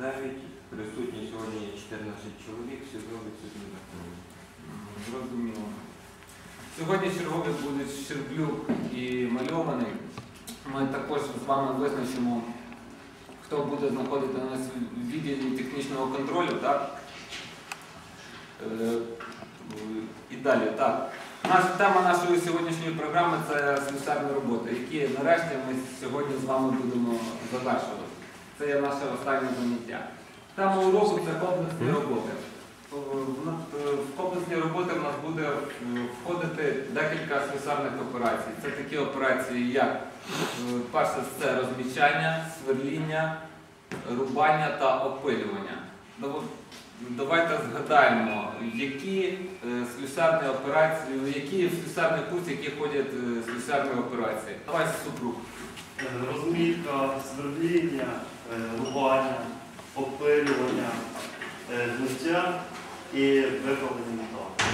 9. Присутні сьогодні 14 чоловік, СІЗО відсутні на фронті. Зрозуміло. Сьогодні чергові будуть Щерблюк і Мальований. Ми також з вами визначимо, хто буде знаходити у нас в відділі технічного контролю, так? Е, І далі, так. Наша тема нашої сьогоднішньої програми це слюсарні роботи, які нарешті ми сьогодні з вами будемо завершувати. Це є наше останнє заняття. Тема уроку це комплексні роботи. Е, в е, В комплексні роботи в нас буде е, входити декілька слюсарних операцій. Це такі операції, як перше це розмічання, сверління, рубання та опилювання. Давайте згадаємо, які слюсарні операції, які слюсарні курси, які ходять слюсарні операції. Давай супруг. Розмітка, свердління, е, рубання, опилювання, е, і виправлення металу.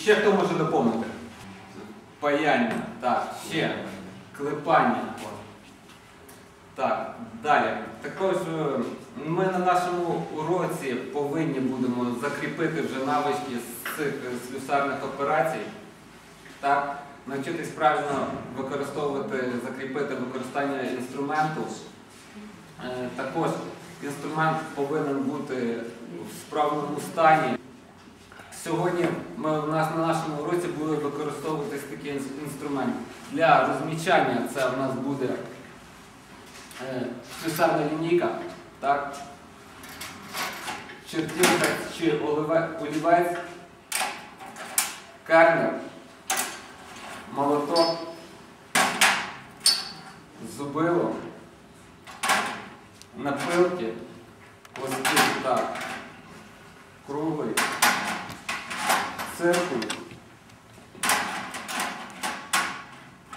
Ще хто може доповнити? Паяння, так, ще. Клепання. Так, далі. Також е, ми на нашому уроці повинні будемо закріпити вже навички з цих е, слюсарних операцій. Так, навчитись правильно використовувати, закріпити використання інструменту. Е, Також інструмент повинен бути в справному стані. Сьогодні ми у нас на нашому уроці буде використовуватись такий інструмент. Для розмічання це у нас буде е, лінійка, так? Чертівка чи олівець, кернер, молоток, зубило, напилки, хвости, так, круглий циркуль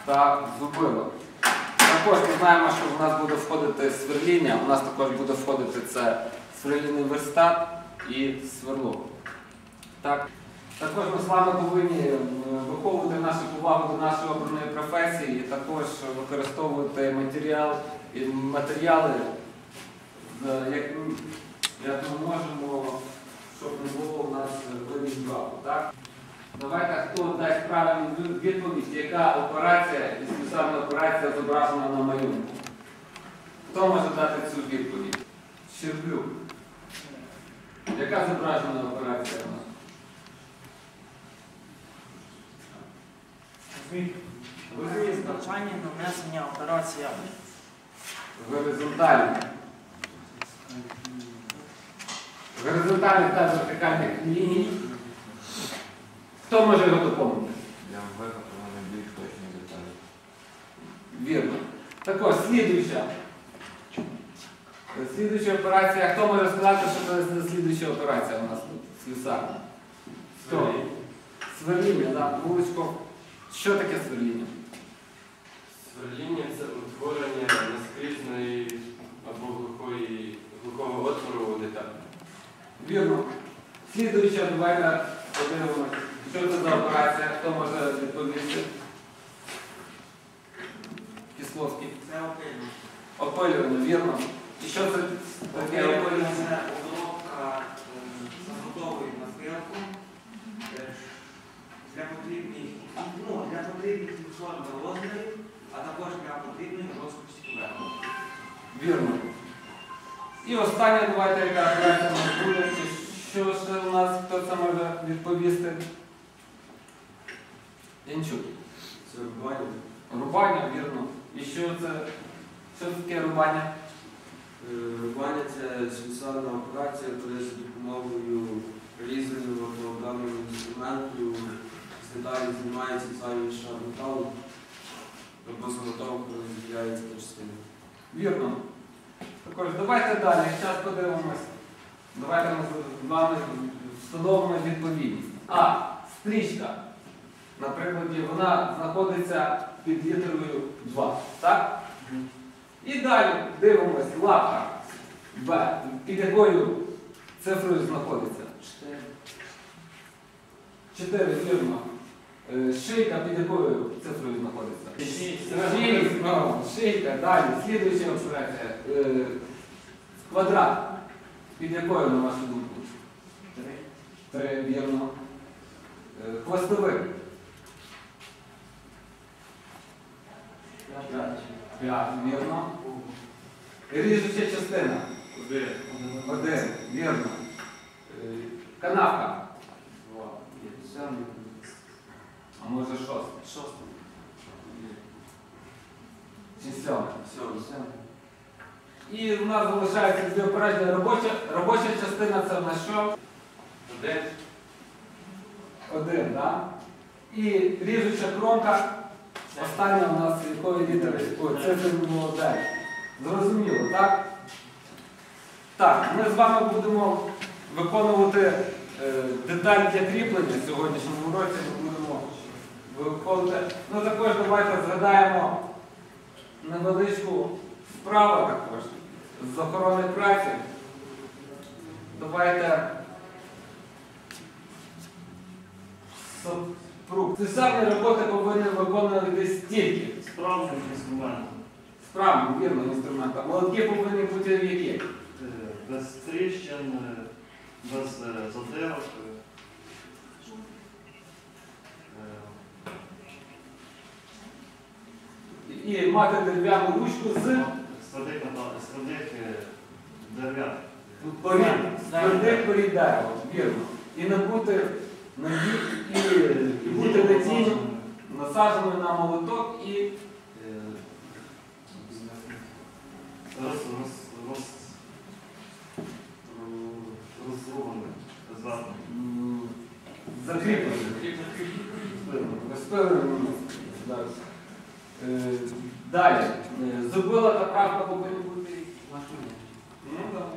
та зубило. Також ми знаємо, що в нас буде входити сверління, у нас також буде входити це сверлінний верстат і сверло. Так. Також ми з вами повинні е, виховувати нашу повагу до нашої обраної професії і також використовувати матеріал, матеріали, як, як ми можемо, щоб не було у нас браку. Так? Давайте хто дасть правильну відповідь, яка операція і спеціальна операція зображена на малюнку. Хто може дати цю відповідь? Щерблюк. Яка зображена операція у нас? Визвісно. Навчання нанесення операція. Горизонтальні. Горизонтальних та вертикальних ліній. Хто може його доповнити? Для виготовлення більш точні деталі. Вірно. Також слідуюча. Слідуюча операція. Хто може сказати, що це слідуюча операція у нас тут? Слюсарна. Хто? Сверління, так. Вуличко. Що таке сверління? Сверління це утворення наскрізної або глухої, глухого отвору деталі. Вірно. Слідуюча, давайте подивимося. Що це за операція? Хто може відповісти? Кисловський. Це опилювання. Опилювання, вірно. І що це таке опилювання? Це обробка е, заготової на спирку е, для потрібних, ну, для потрібних форм розмірів, а також для потрібної розпусті поверхні. Вірно. І остання, давайте, яка нас буде. Чи Що ще у нас, хто це може відповісти? Янчук. Це рубання. Рубання, вірно. І що це? Що таке рубання? Е, Рубання це слюсарна операція, коли за допомогою різаного даного інструменту з деталі знімається зайвий шар металу або заготовка розділяється на частини. Вірно. Також давайте далі, зараз подивимось. Давайте ми з вами встановимо відповідність. А. Стрічка. На прикладі, вона знаходиться під літерою 2. Так? І далі дивимось. Лапка. Б. Під якою цифрою знаходиться? 4. 4, вірно. Е, Шийка під якою цифрою знаходиться? Шість. Ну, Шийка, далі. Слідуюча операція. Е, Квадрат. Під якою, на вашу думку? Три, вірно. Е, Хвостовик. П'ять, вірно. Ріжуча частина. Один. Один, вірно. Е, Канавка. Два. А може шостий? Шостий. Чи сьомий? І в нас залишається дві опереження. Робоча, робоча частина це в нас що? Один. Один, так? І ріжуча кромка. Остання у нас якої літери? Ой, це це було далі. Зрозуміло, так? Так, ми з вами будемо виконувати е, деталь для кріплення в сьогоднішньому році. Ми. Ну також давайте згадаємо невеличку справу також з охорони праці. Давайте сопруг. Слюсарні роботи повинні виконуватись тільки Справжній інструмент. справді вірним інструментом. Молотки повинні бути які? Е, Без тріщин, е, без е, задирок. е, І мати дерев'яну ручку з е, складних е, дерев'яних. порід, твердих порід дерева, вірно. І не бути на і, і бути надійно насадженою на молоток і Е, Роз, Далі. Е, Зубила та правка повинні бути. Ну, так.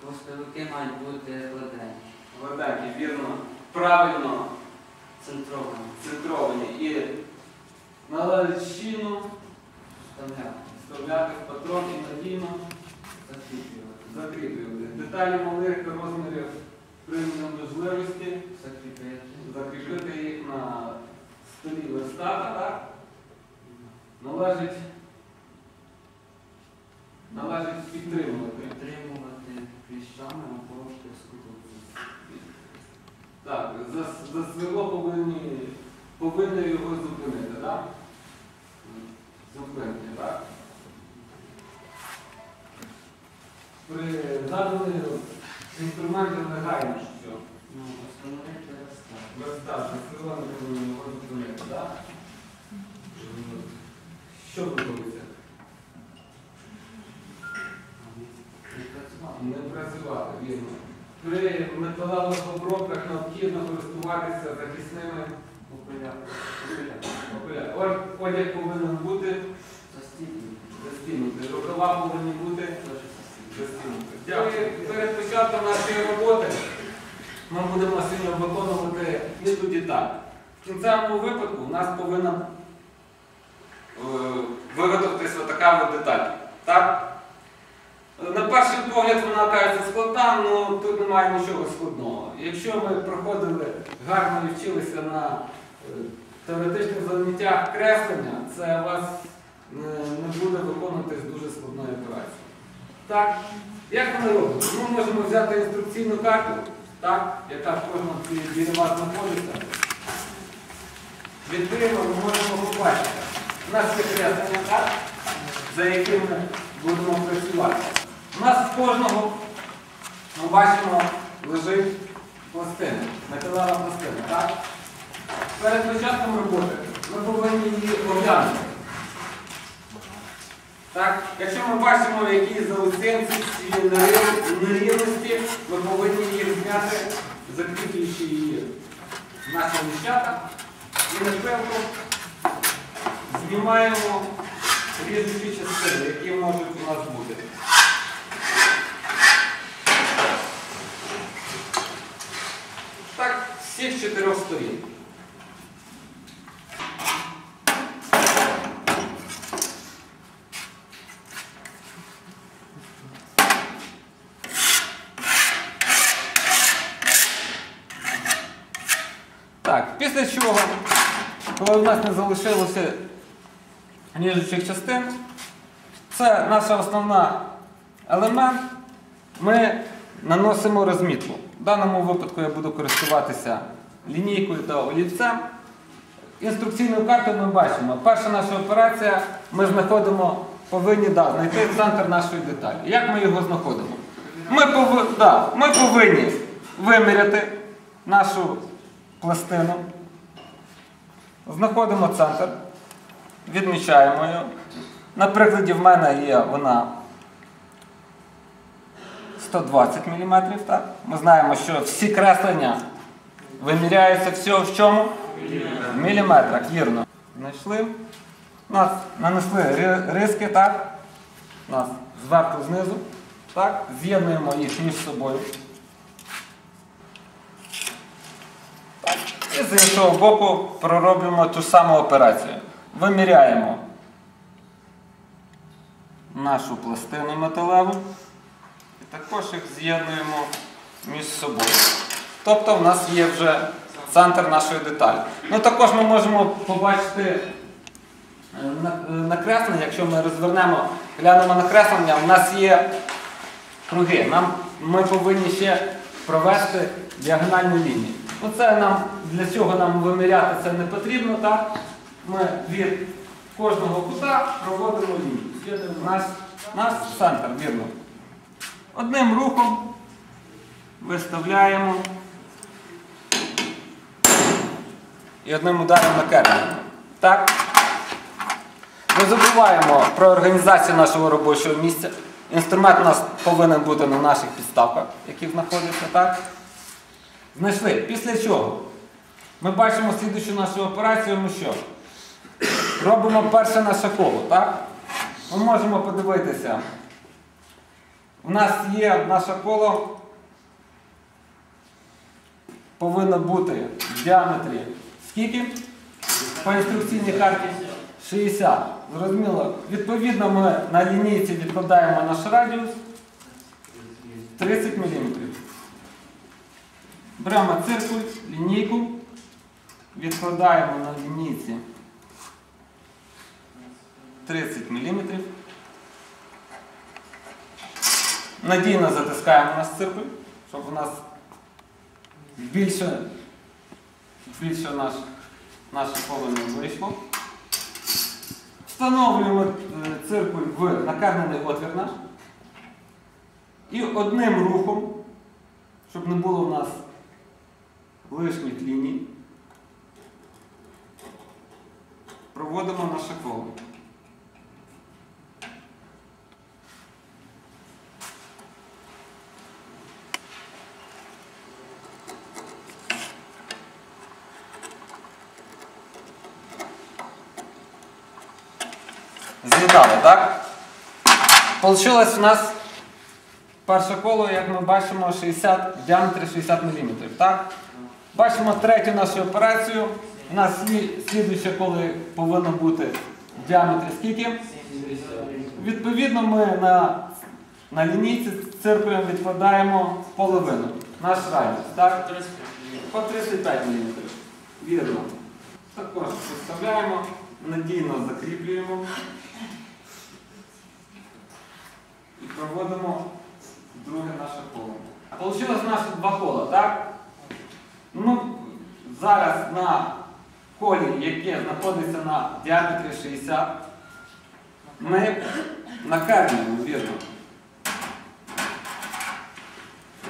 Хвостовики мають бути гладенькі, Гладенькі, вірно, правильно. Центровані, центровані. І належчину вставляти, вставляти в патрон і надійно. Закріплювати, закріплювати. Деталі малих розмірів при можливості закріпити, закріпити їх на столі верстата, так? Належить, належить підтримувати. підтримувати кліщами або штискотовкою. Так, за, за сверло повинні, повинні його зупинити, так? Зупинити, так? При заданих інструментах негайно що? Ну, встановити розстав. Верстат, за сверло не повинні його зупинити, так? Що робиться? Відпрацювати. Не працювати, вірно. При металевих обробках необхідно користуватися захисними окулярами. Ор- Одяг повинен бути Застібнути. застібнутий, рукава повинні бути Теж застібнути. застібнуті. Дякую. Перед нашої роботи ми будемо сьогодні виконувати іноді так. В кінцевому випадку у нас повинна е, виготовитися така деталь. Так? На перший погляд вона кажеться складна, але тут немає нічого складного. Якщо ми проходили гарно і вчилися на е, теоретичних заняттях креслення, це вас е, не буде виконуватись дуже складною операцією. Так, як ми робимо? Ми можемо взяти інструкційну карту, так, яка в кожному біля знаходиться. Відкриємо, ми можемо побачити. У нас є креслення, так, за яким ми будемо працювати. У нас в кожного, ми бачимо, лежить пластина, металева пластина. Так? Перед початком роботи ми повинні її оглянути. Так? Якщо ми бачимо якісь заусенці нерівності, ми повинні їх зняти, закріплюючи її в нашому міщата. І напевно знімаємо різні частини, які можуть у нас бути. Так, з всіх чотирьох сторін. Так, після чого, коли в нас не залишилося ріжучих частин, це наша основна елемент, ми наносимо розмітку. В даному випадку я буду користуватися лінійкою та олівцем. Інструкційною картою ми бачимо, перша наша операція, ми знаходимо, повинні да, знайти центр нашої деталі. Як ми його знаходимо? Ми, пови, да, ми повинні виміряти нашу пластину, знаходимо центр, відмічаємо його. На прикладі в мене є вона 120 мм. Так? Ми знаємо, що всі креслення виміряються всього в чому? В міліметрах, вірно. Знайшли. Нас нанесли ри- риски, так? Нас зверху знизу. Так? З'єднуємо їх між собою. І з іншого боку пророблюємо ту саму операцію. Виміряємо нашу пластину металеву і також їх з'єднуємо між собою. Тобто в нас є вже центр нашої деталі. Ну також ми можемо побачити е, е, накреслення, якщо ми розвернемо, глянемо накреслення, у нас є круги. Нам, ми повинні ще провести діагональну лінію. Ну це нам, для цього нам виміряти це не потрібно, так? Ми від кожного кута проводимо лінію. Наш, наш центр, вірно. Одним рухом виставляємо і одним ударом накернемо. Так? Не забуваємо про організацію нашого робочого місця. Інструмент у нас повинен бути на наших підставках, які знаходяться. Так? Знайшли. Після чого? Ми бачимо слідущу нашу операцію, ми що? Робимо перше наше коло, так? Ми можемо подивитися. У нас є наше коло, повинно бути в діаметрі скільки? По інструкційній карті 60. Зрозуміло. Відповідно, ми на лінійці відкладаємо наш радіус 30 мм. Беремо циркуль, лінійку, відкладаємо на лінійці 30 мм. Надійно затискаємо наш циркуль, щоб у нас більше, більше наш, наше коло не вийшло. Встановлюємо е, циркуль в накарнений отвір наш. І одним рухом, щоб не було в нас лишніх ліній, проводимо наше коло. З'єднали, так? Получилось у нас перше коло, як ми бачимо, 60, в діаметрі 60 мм. Так? Бачимо третю нашу операцію. У нас слі- слідуюче коло повинно бути в діаметрі скільки? Відповідно, ми на, на лінійці циркулем відкладаємо половину. Наш радіус. Так? По 35 мм. Вірно. Також виставляємо, надійно закріплюємо і проводимо друге наше коло. Получилось наше два кола, так? Ну, зараз на колі, яке знаходиться на діаметрі 60, ми накармлюємо, вірно.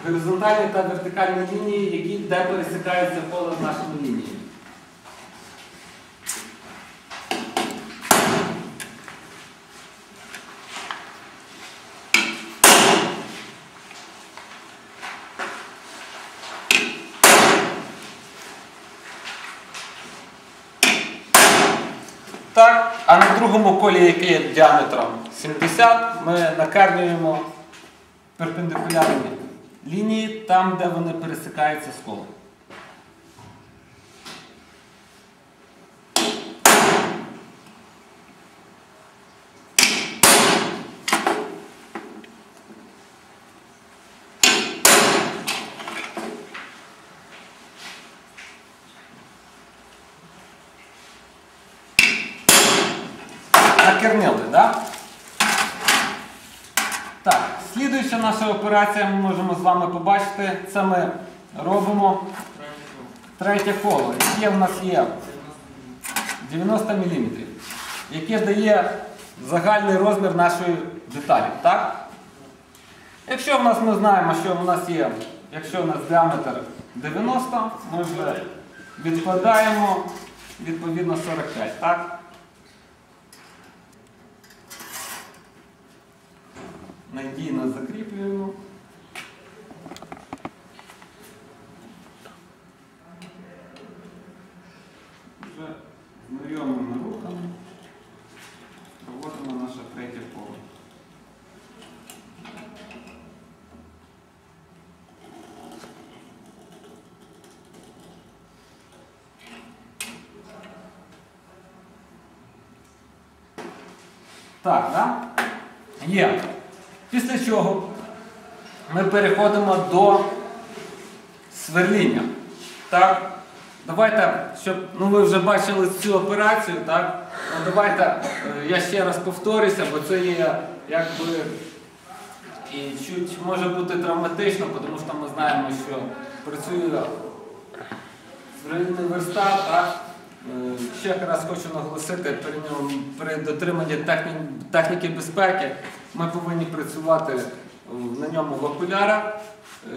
Горизонтальні та вертикальні лінії, які де пересікаються поле з нашими лініями. Так, а на другому колі, яке є діаметром 70, ми накарнюємо перпендикулярні лінії там, де вони пересикаються з колом. Накернили, так? Так, слідуюча наша операція, ми можемо з вами побачити, це ми робимо третє коло, яке в нас є 90 мм, яке дає загальний розмір нашої деталі. Так? Якщо в нас ми знаємо, що в нас є, якщо у нас діаметр 90, ми вже відкладаємо відповідно 45. Так? Надійно закріплюємо. Вже знайомими рухами проводимо наше третє коло. Так, да? Є. Після чого ми переходимо до сверління. Так? Давайте, щоб ну ви вже бачили цю операцію, так? Ну, давайте е, я ще раз повторюся, бо це є якби і чуть може бути травматично, тому що ми знаємо, що працює верстат, так? Е, Ще раз хочу наголосити, при, дотриманні техні- техніки безпеки ми повинні працювати е, на ньому в окулярах. Е,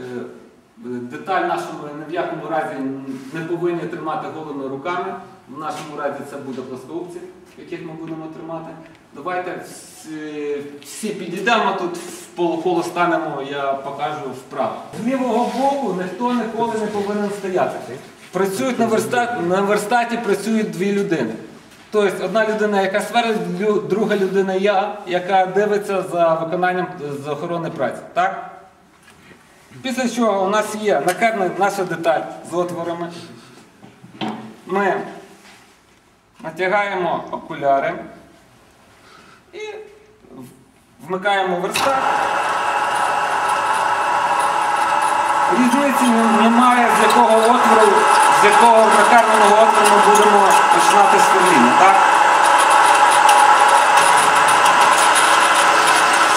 Деталь нашому ні в якому разі не повинні тримати голими руками. В нашому разі це буде плоскоупці, яких ми будемо тримати. Давайте всі, всі підійдемо тут в полуколо станемо, я покажу вправо. З лівого боку ніхто ніколи не повинен стояти. Працюють на верстаті, на верстаті працюють дві людини. Тобто одна людина, яка сверлить, друга людина я, яка дивиться за виконанням з охорони праці. Так? Після чого у нас є накарна наша деталь з отворами. Ми натягаємо окуляри і вмикаємо верстат. Різниці немає, з якого отвору, з якого отвору ми будемо починати сверління. Так?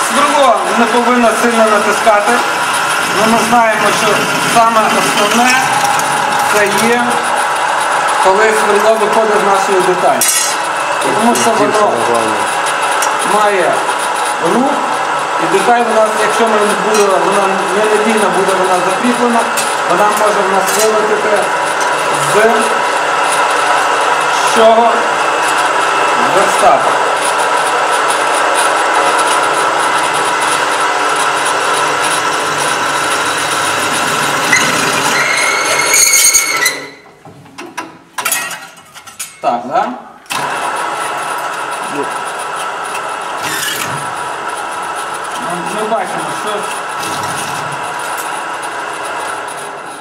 Сверло не повинно сильно натискати. Ну, ми знаємо, що саме основне це є, коли сверло виходить з нашої деталі. Тому що воно має рух, і деталь у нас, якщо ми буде, вона ненадійно буде вона закріплена, вона може в нас вилетіти з? З верстата. Так, да? Ну, Ми бачимо, що.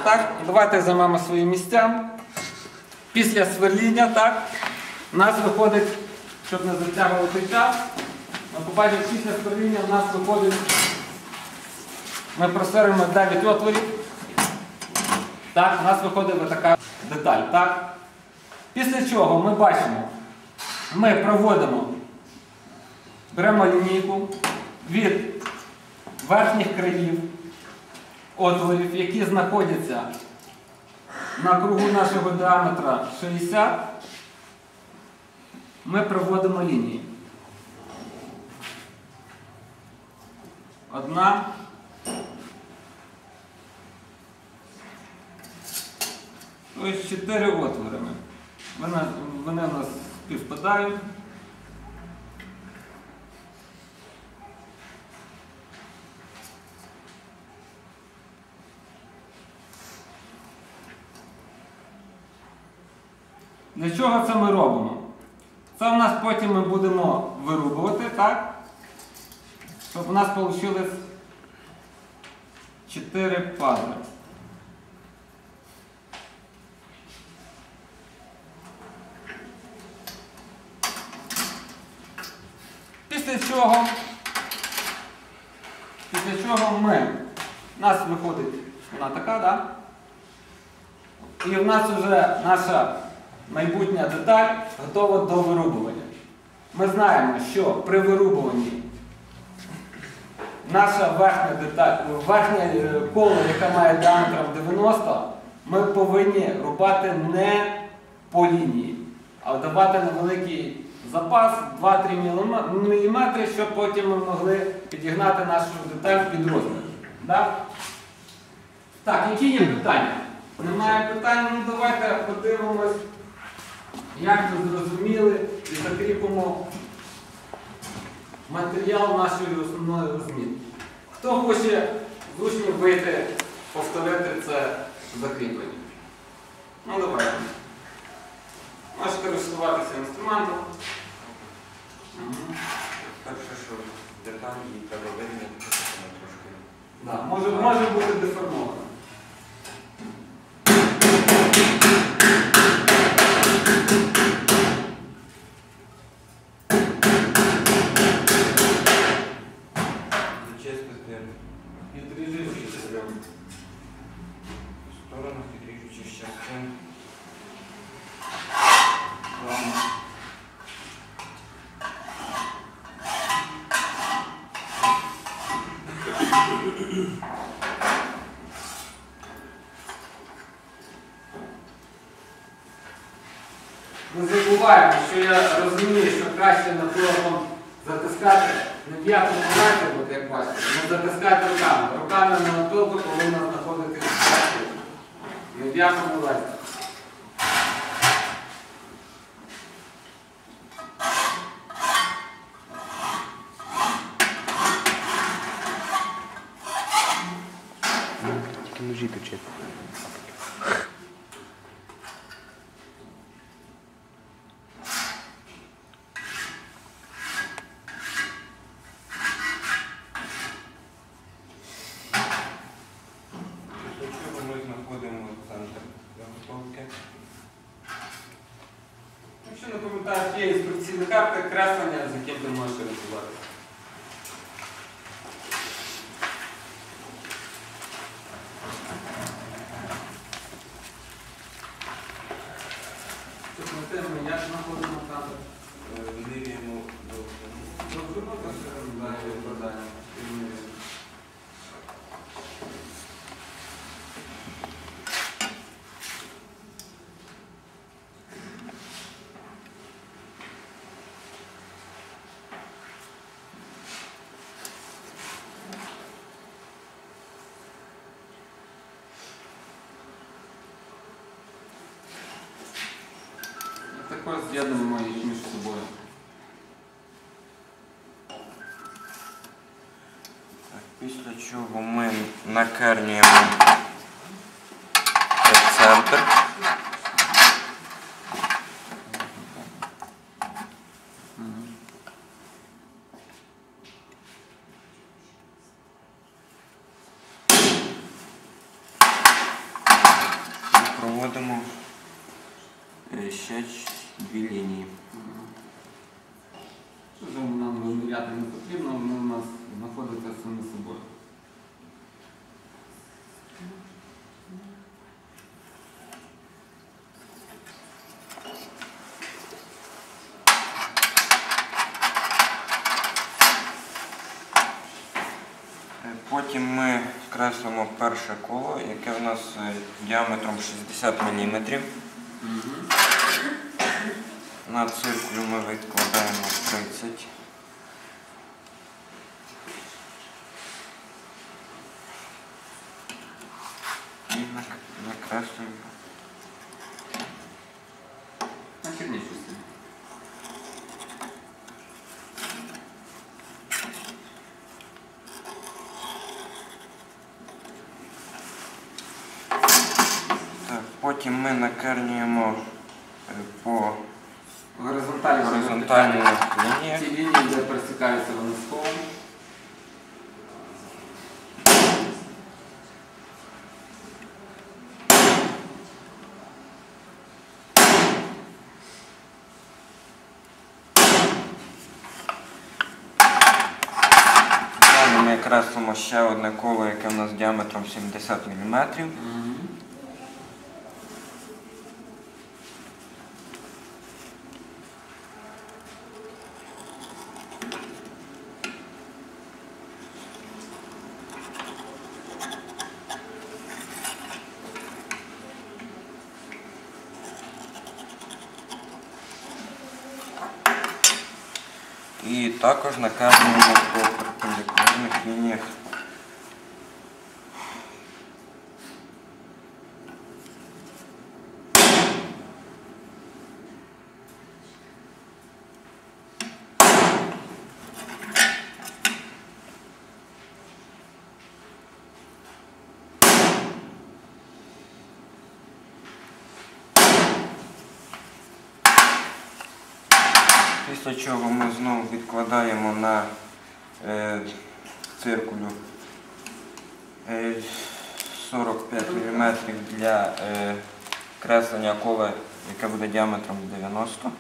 Так, давайте займемо свої місця. Після сверління, так, у нас виходить, щоб не затягувати час, ми побачимо, після сверління у нас виходить, ми просверлюємо 9 отворів. Так, у нас виходить така деталь. Так? Після чого ми бачимо, ми проводимо, беремо лінійку від верхніх країв отворів, які знаходяться на кругу нашого діаметра 60, ми проводимо лінії. Одна. Ось чотири отвори. Вони, вони у нас співпадають. Для чого це ми робимо? Це у нас потім ми будемо вирубувати, так? Щоб у нас вийшло 4 пазли. Після чого, після чого ми, у нас виходить вона така, да? І в нас вже наша майбутня деталь готова до вирубування. Ми знаємо, що при вирубуванні наша верхня деталь, верхнє е, коло, яке має діаметром 90, ми повинні рубати не по лінії, а давати невеликий запас 2-3 мм, щоб потім ми могли підігнати нашу деталь під розмір. Да? Так, які є питання? Немає питань, ну давайте подивимось, як ми зрозуміли і закріпимо матеріал нашої основної розмітки. Хто хоче з учнів вийти, повторити це закріплення? Ну давайте. Можете користуватися інструментом. Перше, що деталі і треба трошки. Може бути деформовано. Давай. Ножите четвърт. довжину. Добре, ну, то ще далі викладання. Також з'єднуємо чого ми накернюємо центр. Проводимо е, ще дві лінії. Нам виміряти не потрібно, вони у нас знаходяться самі собою. Е, Потім ми креслимо перше коло, яке в нас е, діаметром 60 мм. На циркулю ми відкладаємо 30. І накреслюємо. На чорній частині. Так, потім ми накернюємо е, по Горизонтальні горизонтальних Ці лінії, де пересікаються вони з колом. Креслимо ще одне коло, яке в нас діаметром 70 мм. Також накажемо по перпендикулярних лініях. Після чого ми знову відкладаємо на е, циркулю е, 45 мм для е, креслення кола, яке буде діаметром 90 Ну,